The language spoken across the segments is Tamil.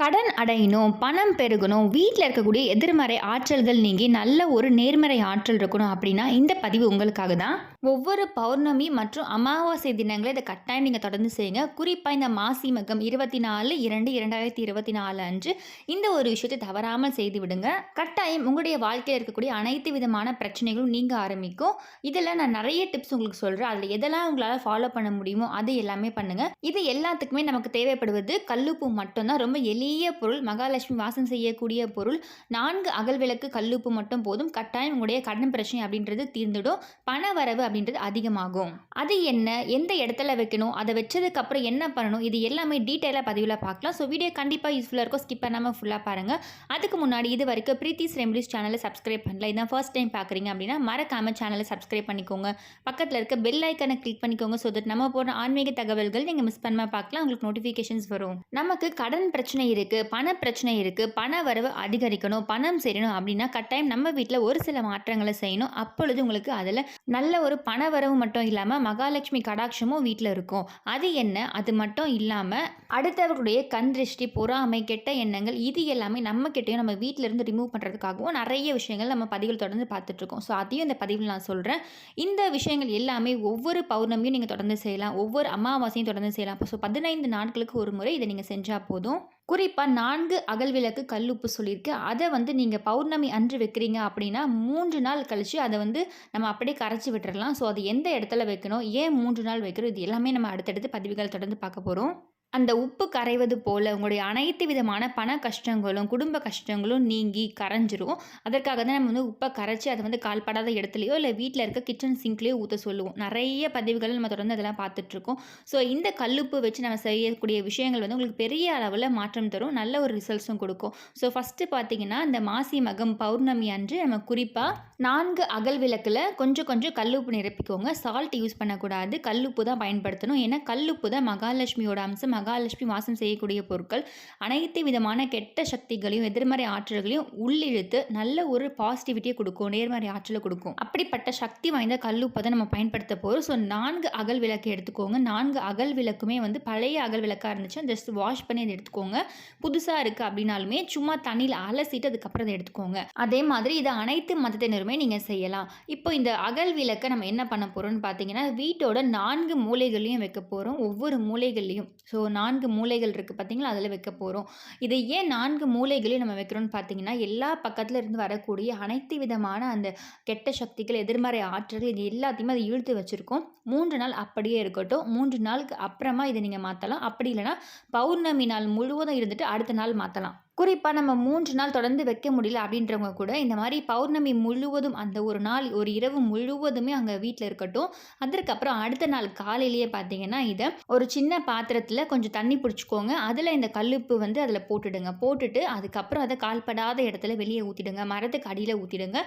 கடன் அடையணும் பணம் பெருகணும் வீட்டில் இருக்கக்கூடிய எதிர்மறை ஆற்றல்கள் நீங்கி நல்ல ஒரு நேர்மறை ஆற்றல் இருக்கணும் அப்படின்னா இந்த பதிவு உங்களுக்காக தான் ஒவ்வொரு பௌர்ணமி மற்றும் அமாவாசை தினங்களை இதை கட்டாயம் நீங்கள் தொடர்ந்து செய்யுங்க. குறிப்பாக இந்த மாசி மகம் இருபத்தி நாலு இரண்டு இரண்டாயிரத்தி இருபத்தி நாலு அன்று இந்த ஒரு விஷயத்தை தவறாமல் செய்து விடுங்க. கட்டாயம் உங்களுடைய வாழ்க்கையில் இருக்கக்கூடிய அனைத்து விதமான பிரச்சனைகளும் நீங்க ஆரம்பிக்கும். இதில் நான் நிறைய டிப்ஸ் உங்களுக்கு சொல்கிறேன் அதில் எதெல்லாம் உங்களால் ஃபாலோ பண்ண முடியுமோ அது எல்லாமே பண்ணுங்க. இது எல்லாத்துக்குமே நமக்கு தேவைப்படுவது கல்லுப்பு மட்டும்தான். ரொம்ப எளிய பொருள். மகாலட்சுமி வாசம் செய்யக்கூடிய பொருள். நான்கு அகல் விளக்கு கல்லுப்பு மட்டும் போதும். கட்டாயம் உங்களுடைய கடன் பிரச்சனை அப்படின்றது தீர்ந்துடும். பண வரவு அப்படின்றது அதிகமாகும். அது என்ன? எந்த இடத்துல வைக்கணும்? அதை வச்சதுக்கு அப்புறம் என்ன பண்ணணும்? இது எல்லாமே டீட்டெயிலாக பதிவில் பார்க்கலாம். ஸோ வீடியோ கண்டிப்பாக யூஸ்ஃபுல்லாக இருக்கும். ஸ்கிப் பண்ணாமல் ஃபுல்லாக பாருங்கள் அதுக்கு முன்னாடி இது வரைக்கும் பிரீத்திஸ் ரெமடிஸ் சேனலை சப்ஸ்கிரைப் பண்ணல. இதான் ஃபர்ஸ்ட் டைம் பார்க்குறீங்க அப்படின்னா மறக்காம சேனலை சப்ஸ்கிரைப் பண்ணிக்கோங்க. பக்கத்தில் இருக்க பெல் ஐக்கனை கிளிக் பண்ணிக்கோங்க. ஸோ தட் நம்ம போடுற ஆன்மீக தகவல்கள் நீங்கள் மிஸ் பண்ணாமல் பார்க்கலாம். உங்களுக்கு நோட்டிஃபிகேஷன்ஸ் வரும். நமக்கு கடன் பிரச்சனை இருக்குது பண பிரச்சனை இருக்குது பண வரவு அதிகரிக்கணும் பணம் சேரணும் அப்படின்னா கட்டாயம் நம்ம வீட்டில் ஒரு சில மாற்றங்களை செய்யணும். அப்பொழுது உங்களுக்கு அதில் நல்ல ஒரு பண வரவு மட்டும் இல்லாமல் மகாலட்சுமி கடாட்சமும் வீட்டில் இருக்கும். அது என்ன? அது மட்டும் இல்லாமல் அடுத்தவர்களுடைய கண் திருஷ்டி பொறாமை கெட்ட எண்ணங்கள் இது எல்லாமே நம்ம கிட்டேயும் நம்ம வீட்டிலேருந்து ரிமூவ் பண்ணுறதுக்காகவும் நிறைய விஷயங்கள் நம்ம பதிவில் தொடர்ந்து பார்த்துட்ருக்கோம் ஸோ அதையும் இந்த பதிவில் நான் சொல்கிறேன் இந்த விஷயங்கள் எல்லாமே ஒவ்வொரு பௌர்ணமியும் நீங்கள் தொடர்ந்து செய்யலாம். ஒவ்வொரு அமாவாசையும் தொடர்ந்து செய்யலாம். ஸோ பதினைந்து நாட்களுக்கு ஒரு முறை இதை நீங்கள் செஞ்சால் போதும். குறிப்பாக நான்கு அகல் விளக்கு கல்லுப்பு சொல்லியிருக்கேன் அதை வந்து நீங்கள் பௌர்ணமி அன்று வைக்கிறீங்க அப்படின்னா மூன்று நாள் கழித்து அதை வந்து நம்ம அப்படியே கரைச்சி விட்டுறலாம். ஸோ அது எந்த இடத்துல வைக்கணும்? ஏன் மூன்று நாள் வைக்கிறோம்? இது எல்லாமே நம்ம அடுத்தடுத்து பதிவுகள் தொடர்ந்து பார்க்க போகிறோம் அந்த உப்பு கரைவது போல் உங்களுடைய அனைத்து விதமான பண கஷ்டங்களும் குடும்ப கஷ்டங்களும் நீங்கி கரைஞ்சிரும். அதற்காக தான் நம்ம வந்து உப்பை கரைச்சி அதை வந்து கால்படாத இடத்துலையோ இல்லை வீட்டில் இருக்க கிச்சன் சிங்க்லேயோ ஊற்ற சொல்லுவோம். நிறைய பதிவுகள் நம்ம தொடர்ந்து அதெல்லாம் பார்த்துட்ருக்கோம். ஸோ இந்த கல்லுப்பு வச்சு நம்ம செய்யக்கூடிய விஷயங்கள் வந்து உங்களுக்கு பெரிய அளவில் மாற்றம் தரும். நல்ல ஒரு ரிசல்ட்ஸும் கொடுக்கும். ஸோ ஃபஸ்ட்டு பார்த்தீங்கன்னா இந்த மாசி மகம் பௌர்ணமி அன்று நம்ம குறிப்பாக நான்கு அகல் விளக்கில் கொஞ்சம் கொஞ்சம் கல்லுப்பு நிரப்பிக்கோங்க. சால்ட் யூஸ் பண்ணக்கூடாது. கல்லுப்பு தான் பயன்படுத்தணும். ஏன்னா கல்லுப்பு தான் மகாலட்சுமியோட அம்சம். மகாலட்சுமி வாசம் செய்யக்கூடிய பொருட்கள் அனைத்து விதமான கெட்ட சக்திகளையும் எதிர்மறை ஆற்றல்களையும் உள்ளிழுத்து நல்ல ஒரு பாசிட்டிவிட்டியை கொடுக்கும் நேர்மறை ஆற்றலை கொடுக்கும். அப்படிப்பட்ட சக்தி வாய்ந்த கல்லுப்பை தான் நம்ம பயன்படுத்த போகிறோம் ஸோ நான்கு அகல் விளக்கு எடுத்துக்கோங்க. நான்கு அகல் விளக்குமே வந்து பழைய அகல் விளக்காக இருந்துச்சு ஜஸ்ட் வாஷ் பண்ணி அதை எடுத்துக்கோங்க. புதுசாக இருக்குது அப்படின்னாலுமே சும்மா தண்ணியில் அலசிட்டு அதுக்கப்புறம் அதை எடுத்துக்கோங்க. அதே மாதிரி இதை அனைத்து மதத்தினருமே நீங்கள் செய்யலாம். இப்போ இந்த அகல் விளக்கை நம்ம என்ன பண்ண போகிறோம்னு பார்த்தீங்கன்னா வீட்டோட நான்கு மூலைகள்லையும் வைக்க போகிறோம் ஒவ்வொரு மூலைகள்லையும். ஸோ நான்கு மூலைகள் இருக்குது பார்த்திங்களா அதில் வைக்க போகிறோம் இதை ஏன் நான்கு மூலைகளையும் நம்ம வைக்கிறோம்னு பார்த்தீங்கன்னா எல்லா பக்கத்தில் இருந்து வரக்கூடிய அனைத்து விதமான அந்த கெட்ட சக்திகள் எதிர்மறை ஆற்றல்கள் இது எல்லாத்தையுமே அதை இழுத்து வச்சுருக்கோம். மூன்று நாள் அப்படியே இருக்கட்டும். மூன்று நாளுக்கு அப்புறமா இதை நீங்கள் மாற்றலாம் அப்படி இல்லைன்னா பௌர்ணமி நாள் முழுவதும் இருந்துட்டு அடுத்த நாள் மாற்றலாம் குறிப்பாக நம்ம மூன்று நாள் தொடர்ந்து வைக்க முடியல அப்படின்றவங்க கூட இந்த மாதிரி பௌர்ணமி முழுவதும் அந்த ஒரு நாள் ஒரு இரவு முழுவதுமே அங்கே வீட்டில் இருக்கட்டும். அதற்கப்புறம் அடுத்த நாள் காலையிலேயே பார்த்தீங்கன்னா இதை ஒரு சின்ன பாத்திரத்தில் கொஞ்சம் தண்ணி பிடிச்சிக்கோங்க. அதில் இந்த கல்லுப்பு வந்து அதில் போட்டுடுங்க. போட்டுட்டு அதுக்கப்புறம் அதை கால்படாத இடத்துல வெளியே ஊற்றிடுங்க மரத்துக்கு அடியில் ஊற்றிடுங்க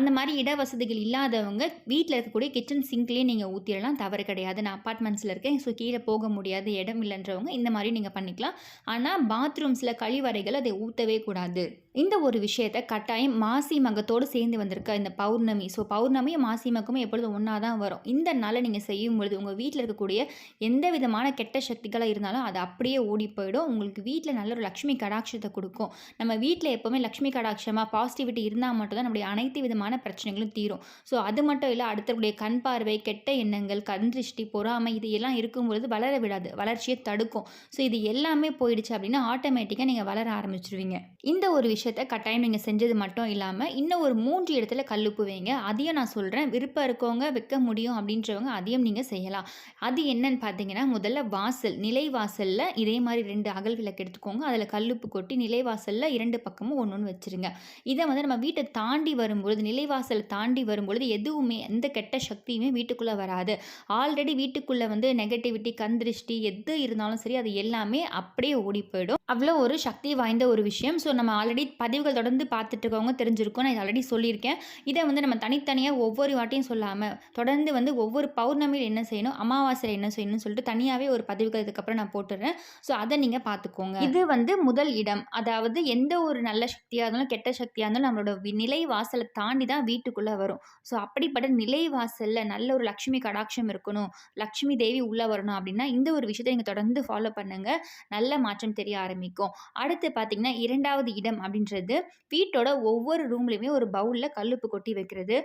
அந்த மாதிரி இட வசதிகள் இல்லாதவங்க வீட்டில் இருக்கக்கூடிய கிச்சன் சிங்க்லேயே நீங்கள் ஊற்றிடலாம் தவறு கிடையாது. நான் அப்பார்ட்மெண்ட்ஸில் இருக்கேன். ஸோ கீழே போக முடியாது இடம் இல்லைன்றவங்க இந்த மாதிரி நீங்கள் பண்ணிக்கலாம். ஆனால் பாத்ரூம்ஸில் கழிவறைகள் அதை ஊற்றவே கூடாது. இந்த ஒரு விஷயத்த கட்டாயம் மாசி மகத்தோடு சேர்ந்து வந்திருக்க இந்த பௌர்ணமி. ஸோ பௌர்ணமியும் மாசி மகமும் எப்பொழுதும் ஒன்றா தான் வரும். இந்த நாளை நீங்கள் செய்யும் பொழுது உங்கள் வீட்டில் இருக்கக்கூடிய எந்த விதமான கெட்ட சக்திகளாக இருந்தாலும் அது அப்படியே ஓடி போயிடும். உங்களுக்கு வீட்டில் நல்ல ஒரு லக்ஷ்மி கடாட்சத்தை கொடுக்கும். நம்ம வீட்டில் எப்போவுமே லக்ஷ்மி கடாட்சமாக பாசிட்டிவிட்டி இருந்தால் மட்டும்தான் நம்முடைய அனைத்து விதமான பிரச்சனைகளும் தீரும். ஸோ அது மட்டும் இல்லை அடுத்தவருடைய கண் பார்வை கெட்ட எண்ணங்கள் கண் திருஷ்டி பொறாமை இது எல்லாம் இருக்கும் பொழுது வளர விடாது. வளர்ச்சியை தடுக்கும். ஸோ இது எல்லாமே போயிடுச்சு அப்படின்னா ஆட்டோமேட்டிக்காக நீங்கள் வளர வச்சுருவீங்க. இந்த ஒரு விஷயத்த கட்டாயம் நீங்கள் செஞ்சது மட்டும் இல்லாமல் இன்னும் ஒரு மூன்று இடத்துல கல்லுப்பு வைங்க. அதையும் நான் சொல்கிறேன் விருப்பம் இருக்கவங்க வைக்க முடியும் அப்படின்றவங்க அதையும் நீங்கள் செய்யலாம். அது என்னன்னு பார்த்தீங்கன்னா முதல்ல வாசல் நிலை வாசலில் இதே மாதிரி ரெண்டு அகல் விளக்கு எடுத்துக்கோங்க. அதில் கல்லுப்பு கொட்டி நிலை வாசலில் இரண்டு பக்கமும் ஒன்று ஒன்று வச்சுருங்க. இதை வந்து நம்ம வீட்டை தாண்டி வரும்பொழுது நிலைவாசல் தாண்டி வரும்பொழுது எதுவுமே எந்த கெட்ட சக்தியுமே வீட்டுக்குள்ளே வராது. ஆல்ரெடி வீட்டுக்குள்ளே வந்து நெகட்டிவிட்டி கந்திருஷ்டி எது இருந்தாலும் சரி அது எல்லாமே அப்படியே ஓடி போயிடும். அவ்வளோ ஒரு சக்தி வாய்ந்த ஒரு விஷயம். ஸோ நம்ம ஆல்ரெடி பதிவுகள் தொடர்ந்து பார்த்துட்டு இருக்கவங்க தெரிஞ்சிருக்கும். நான் ஆல்ரெடி சொல்லியிருக்கேன். இதை வந்து நம்ம தனித்தனியாக ஒவ்வொரு வாட்டியும் சொல்லாமல் தொடர்ந்து வந்து ஒவ்வொரு பௌர்ணமியில் என்ன செய்யணும் அமாவாசையில் என்ன செய்யணும்னு சொல்லிட்டு தனியாகவே ஒரு பதிவுகள் இதுக்கப்புறம் நான் போட்டுடுறேன். ஸோ அதை நீங்கள் பார்த்துக்கோங்க. இது வந்து முதல் இடம். அதாவது எந்த ஒரு நல்ல சக்தியாக இருந்தாலும் கெட்ட சக்தியாக இருந்தாலும் நம்மளோட நிலை வாசலை தாண்டி தான் வீட்டுக்குள்ளே வரும். ஸோ அப்படிப்பட்ட நிலை வாசலில் நல்ல ஒரு லக்ஷ்மி கடாட்சம் இருக்கணும் லக்ஷ்மி தேவி உள்ளே வரணும் அப்படின்னா இந்த ஒரு விஷயத்தை நீங்கள் தொடர்ந்து ஃபாலோ பண்ணுங்கள் நல்ல மாற்றம் தெரிய ஆரம்பிக்கும். அடுத்து பார்த்தீங்கன்னா இரண்டாவது இடம் அப்படின்றது வீட்டோட ஒவ்வொரு ரூம்லேயுமே ஒரு பவுலில் கல்லுப்பு கொட்டி வைக்கிறது.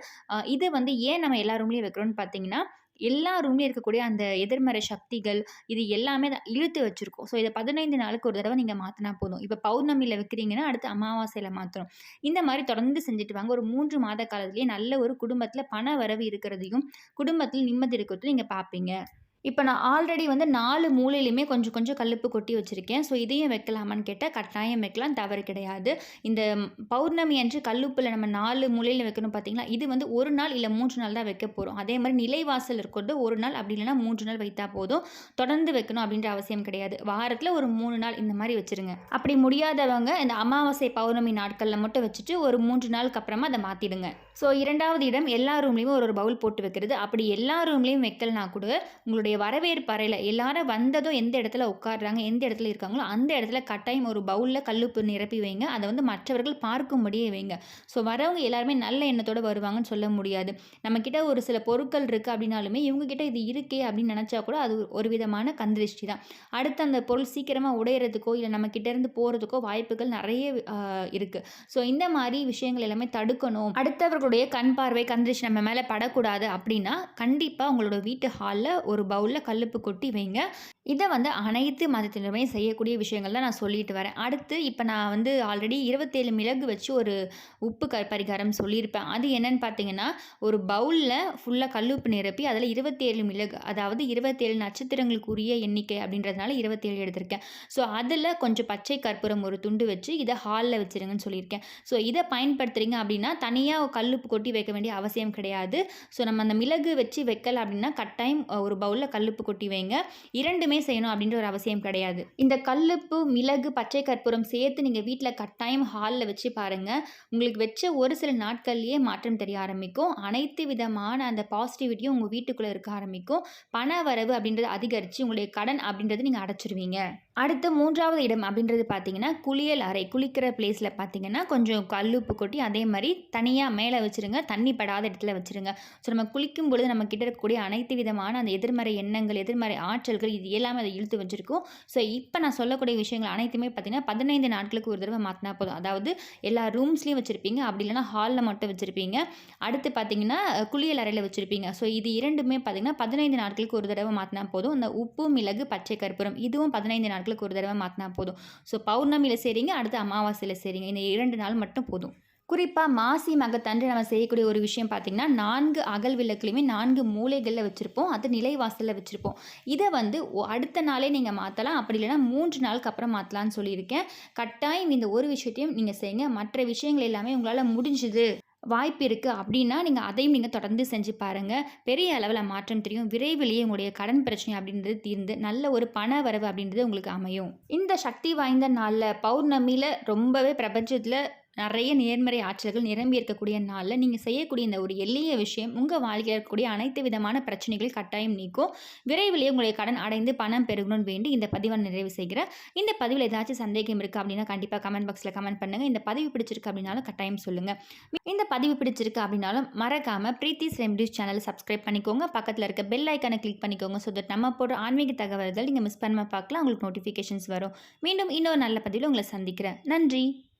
இது வந்து ஏன் நம்ம எல்லா ரூம்லேயும் வைக்கிறோம்னு பார்த்தீங்கன்னா எல்லா ரூம்லேயும் இருக்கக்கூடிய அந்த எதிர்மறை சக்திகள் இது எல்லாமே இழுத்து வச்சுருக்கோம். ஸோ இதை பதினைந்து நாளுக்கு ஒரு தடவை நீங்கள் மாற்றினா போதும். இப்போ பௌர்ணமியில் வைக்கிறீங்கன்னா அடுத்து அமாவாசையில் மாற்றணும் இந்த மாதிரி தொடர்ந்து செஞ்சுட்டு வாங்க. ஒரு மூன்று மாத காலத்துலேயே நல்ல ஒரு குடும்பத்தில் பண வரவு இருக்கிறதையும் குடும்பத்தில் நிம்மதி இருக்கிறதையும் நீங்கள் பார்ப்பீங்க இப்போ நான் ஆல்ரெடி வந்து நாலு மூலையிலையுமே கொஞ்சம் கொஞ்சம் கல்லுப்பு கொட்டி வச்சுருக்கேன். ஸோ இதையும் வைக்கலாமான்னு கேட்டால் கட்டாயம் வைக்கலாம். தவறு கிடையாது. இந்த பௌர்ணமி அன்று கல்லுப்பில் நம்ம நாலு மூலையில் வைக்கணும் பார்த்தீங்களா இது வந்து ஒரு நாள் இல்லை மூன்று நாள் தான் வைக்க போகிறோம் அதே மாதிரி நிலைவாசல் இருக்கிறது ஒரு நாள். அப்படி இல்லைன்னா மூன்று நாள் வைத்தா போதும். தொடர்ந்து வைக்கணும் அப்படின்ற அவசியம் கிடையாது. வாரத்தில் ஒரு மூணு நாள் இந்த மாதிரி வச்சுருங்க. அப்படி முடியாதவங்க இந்த அமாவாசை பௌர்ணமி நாட்களில் மட்டும் வச்சுட்டு ஒரு மூன்று நாளுக்கு அப்புறமா அதை மாற்றிடுங்க ஸோ இரண்டாவது இடம் எல்லா ரூம்லேயும் ஒரு ஒரு பவுல் போட்டு வைக்கிறது. அப்படி எல்லா ரூம்லேயும் வைக்கலனா கூட உங்களுடைய வரவேற்பு அறையில் எல்லாரும் வந்ததும் எந்த இடத்துல உட்காடுறாங்க எந்த இடத்துல இருக்காங்களோ அந்த இடத்துல கட்டாயம் ஒரு பவுலில் கல்லுப்பு நிரப்பி வைங்க. அதை வந்து மற்றவர்கள் பார்க்கும்படியே வைங்க. ஸோ வரவங்க எல்லாருமே நல்ல எண்ணத்தோடு வருவாங்கன்னு சொல்ல முடியாது. நம்மக்கிட்ட ஒரு சில பொருட்கள் இருக்குது அப்படின்னாலுமே இவங்கக்கிட்ட இது இருக்கே அப்படின்னு நினச்சா கூட அது ஒரு விதமான கந்திருஷ்டி தான். அடுத்து அந்த பொருள் சீக்கிரமாக உடையிறதுக்கோ இல்லை நம்மக்கிட்ட இருந்து போகிறதுக்கோ வாய்ப்புகள் நிறைய இருக்குது ஸோ இந்த மாதிரி விஷயங்கள் எல்லாமே தடுக்கணும். அடுத்தவர்களுடைய கண் பார்வை கந்திருஷ்டி நம்ம மேலே படக்கூடாது அப்படின்னா கண்டிப்பாக உங்களோட வீட்டு ஹாலில் ஒரு பவுலில் கல்லுப்பு கொட்டி வைங்க. இதை வந்து அனைத்து மதத்தினருமே செய்யக்கூடிய விஷயங்கள் தான் நான் சொல்லிட்டு வரேன். அடுத்து இப்போ நான் வந்து ஆல்ரெடி இருபத்தேழு மிளகு வச்சு ஒரு உப்பு க பரிகாரம் சொல்லியிருப்பேன். அது என்னன்னு பார்த்தீங்கன்னா ஒரு பவுலில் ஃபுல்லாக கல்லுப்பு நிரப்பி அதில் இருபத்தேழு மிளகு அதாவது இருபத்தேழு நட்சத்திரங்களுக்குரிய எண்ணிக்கை அப்படின்றதுனால இருபத்தேழு எடுத்திருக்கேன். ஸோ அதில் கொஞ்சம் பச்சை கற்பூரம் ஒரு துண்டு வச்சு இதை ஹாலில் வச்சுருங்கன்னு சொல்லியிருக்கேன். ஸோ இதை பயன்படுத்துறீங்க அப்படின்னா தனியாக கல்லுப்பு கொட்டி வைக்க வேண்டிய அவசியம் கிடையாது. ஸோ நம்ம அந்த மிளகு வச்சு வைக்கல அப்படின்னா கட்டாயம் ஒரு பவுலில் கல்லுப்பு கொட்டி வைங்க. இரண்டுமே செய்யணும் அப்படின்ற ஒரு அவசியம் கிடையாது. இந்த கல்லுப்பு மிளகு பச்சை கற்பூரம் சேர்த்து நீங்கள் வீட்டில் கட்டாயம் ஹாலில் வச்சு பாருங்கள் உங்களுக்கு வச்ச ஒரு சில நாட்கள்லேயே மாற்றம் தெரிய ஆரம்பிக்கும். அனைத்து விதமான அந்த பாசிட்டிவிட்டியும் உங்கள் வீட்டுக்குள்ளே இருக்க ஆரம்பிக்கும். பண வரவு அப்படின்றது அதிகரித்து உங்களுடைய கடன் அப்படின்றது நீங்கள் அடைச்சிருவீங்க. அடுத்து மூன்றாவது இடம் அப்படின்றது பார்த்தீங்கன்னா குளியல் அறை. குளிக்கிற பிளேஸில் பார்த்தீங்கன்னா கொஞ்சம் கல்லுப்பு கொட்டி அதே மாதிரி தனியாக மேலே வச்சுருங்க. தண்ணி படாத இடத்துல வச்சுருங்க. ஸோ நம்ம குளிக்கும் பொழுது நம்ம கிட்ட இருக்கக்கூடிய அனைத்து விதமான அந்த எதிர்மறை எண்ணங்கள் எதிர்மறை ஆற்றல்கள் இது எல்லாமே அதை இழுத்து வச்சிருக்கும். ஸோ இப்போ நான் சொல்லக்கூடிய விஷயங்கள் அனைத்துமே பார்த்தீங்கன்னா பதினைந்து நாட்களுக்கு ஒரு தடவை மாற்றினா போதும். அதாவது எல்லா ரூம்ஸ்லேயும் வச்சுருப்பீங்க. அப்படி இல்லைன்னா ஹாலில் மட்டும் வச்சுருப்பீங்க. அடுத்து பார்த்தீங்கன்னா குளியல் அறையில் வச்சுருப்பீங்க. ஸோ இது இரண்டுமே பார்த்தீங்கன்னா பதினைந்து நாட்களுக்கு ஒரு தடவை மாற்றினா போதும். இந்த உப்பு மிளகு பச்சை கற்பூரம் இதுவும் பதினைந்து நாட்களுக்கு ஒரு தடவை மாற்றினா போதும். ஸோ பௌர்ணமியில் செய்கிறீங்க அடுத்து அமாவாசையில் செய்கிறீங்க இந்த இரண்டு நாள் மட்டும் போதும். குறிப்பாக மாசி மகத்தன்று நம்ம செய்யக்கூடிய ஒரு விஷயம் பார்த்திங்கன்னா நான்கு அகல் விளக்குலையுமே நான்கு மூலைகளில் வச்சுருப்போம். அது நிலைவாசலில் வச்சுருப்போம். இதை வந்து அடுத்த நாளே நீங்கள் மாற்றலாம் அப்படி இல்லைன்னா மூன்று நாளுக்கு அப்புறம் மாற்றலாம்னு சொல்லியிருக்கேன். கட்டாயம் இந்த ஒரு விஷயத்தையும் நீங்கள் செய்யுங்க. மற்ற விஷயங்கள் எல்லாமே உங்களால் முடிஞ்சுது வாய்ப்பு இருக்குது அப்படின்னா நீங்கள் அதையும் நீங்கள் தொடர்ந்து செஞ்சு பாருங்கள் பெரிய அளவில் மாற்றம் தெரியும். விரைவிலேயே உங்களுடைய கடன் பிரச்சனை அப்படின்றது தீர்ந்து நல்ல ஒரு பண வரவு அப்படின்றது உங்களுக்கு அமையும். இந்த சக்தி வாய்ந்த நாளில் பௌர்ணமியில் ரொம்பவே பிரபஞ்சத்தில் நிறைய நேர்மறை ஆற்றல்கள் நிரம்பி இருக்கக்கூடிய நாளில் நீங்கள் செய்யக்கூடிய இந்த ஒரு எளிய விஷயம் உங்கள் வாழ்க்கையில் இருக்கக்கூடிய அனைத்து விதமான பிரச்சனைகள் கட்டாயம் நீக்கும். விரைவிலேயே உங்களுடைய கடன் அடைந்து பணம் பெருகணும்னு வேண்டி இந்த பதிவை நிறைவு செய்கிறேன். இந்த பதிவில் ஏதாச்சும் சந்தேகம் இருக்குது அப்படின்னா கண்டிப்பாக கமெண்ட் பாக்ஸில் கமெண்ட் பண்ணுங்கள் இந்த பதிவு பிடிச்சிருக்கு அப்படின்னாலும் கட்டாயம் சொல்லுங்கள் இந்த பதிவு பிடிச்சிருக்கு அப்படின்னாலும் மறக்காமல் பிரீத்திஸ் ரெம்டியூஸ் சேனலை சப்ஸ்கிரைப் பண்ணிக்கோங்க. பக்கத்தில் இருக்க பெல் ஐக்கனை கிளிக் பண்ணிக்கோங்க. ஸோ தட் நம்ம போடுற ஆன்மீக தகவல்கள் நீங்கள் மிஸ் பண்ணாமல் பார்க்கலாம். உங்களுக்கு நோட்டிஃபிகேஷன்ஸ் வரும். மீண்டும் இன்னொரு நல்ல பதிவில் உங்களை சந்திக்கிறேன். நன்றி.